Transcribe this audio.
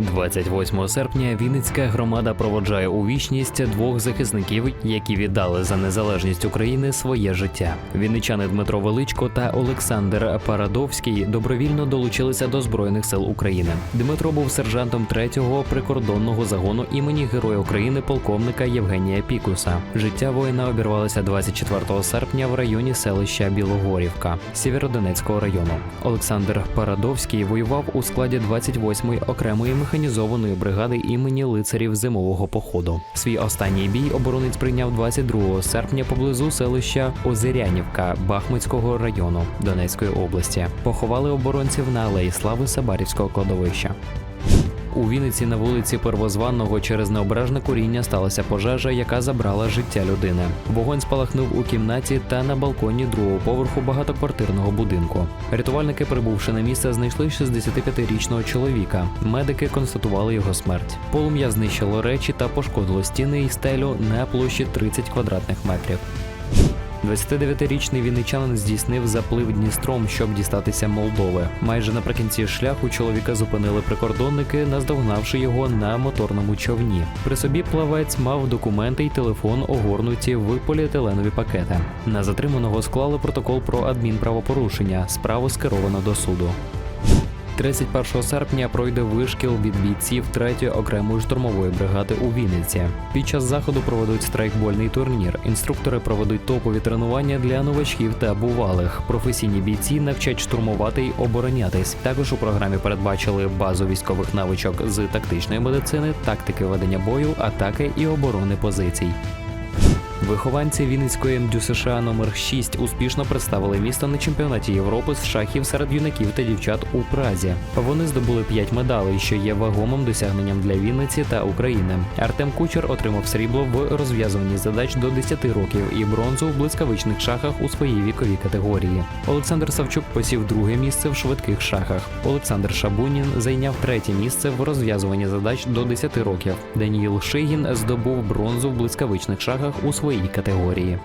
28 серпня Вінницька громада проводжає у вічність двох захисників, які віддали за незалежність України своє життя. Вінничани Дмитро Величко та Олександр Парадовський добровільно долучилися до збройних сил України. Дмитро був сержантом 3-го прикордонного загону імені Героя України полковника Євгенія Пікуса. Життя воїна обірвалося 24 серпня в районі селища Білогорівка Сєвєродонецького району. Олександр Парадовський воював у складі 28-ї окремої механізованої бригади імені лицарів зимового походу. Свій останній бій оборонець прийняв 22 серпня поблизу селища Озерянівка Бахмутського району Донецької області. Поховали оборонців на алеї слави Сабарівського кладовища. У Вінниці на вулиці Первозванного через необережне куріння сталася пожежа, яка забрала життя людини. Вогонь спалахнув у кімнаті та на балконі другого поверху багатоквартирного будинку. Рятувальники, прибувши на місце, знайшли 65-річного чоловіка. Медики констатували його смерть. Полум'я знищило речі та пошкодило стіни і стелю на площі 30 квадратних метрів. 29-річний вінничанин здійснив заплив Дністром, щоб дістатися Молдови. Майже наприкінці шляху чоловіка зупинили прикордонники, наздогнавши його на моторному човні. При собі плавець мав документи й телефон, огорнуті в поліетиленові пакети. На затриманого склали протокол про адмінправопорушення. Справу скеровано до суду. 31 серпня пройде вишкіл від бійців 3-ї окремої штурмової бригади у Вінниці. Під час заходу проведуть страйкбольний турнір. Інструктори проведуть топові тренування для новачків та бувалих. Професійні бійці навчать штурмувати й оборонятись. Також у програмі передбачили базу військових навичок з тактичної медицини, тактики ведення бою, атаки і оборони позицій. Вихованці Вінницької МДЮ США номер 6 успішно представили місто на чемпіонаті Європи з шахів серед юнаків та дівчат у Празі. Вони здобули 5 медалей, що є вагомим досягненням для Вінниці та України. Артем Кучер отримав срібло в розв'язуванні задач до 10 років і бронзу в блискавичних шахах у своїй віковій категорії. Олександр Савчук посів друге місце в швидких шахах. Олександр Шабунін зайняв третє місце в розв'язуванні задач до 10 років. Даніїл Шигін здобув бронзу в блискавичних шахах у своїй категорії.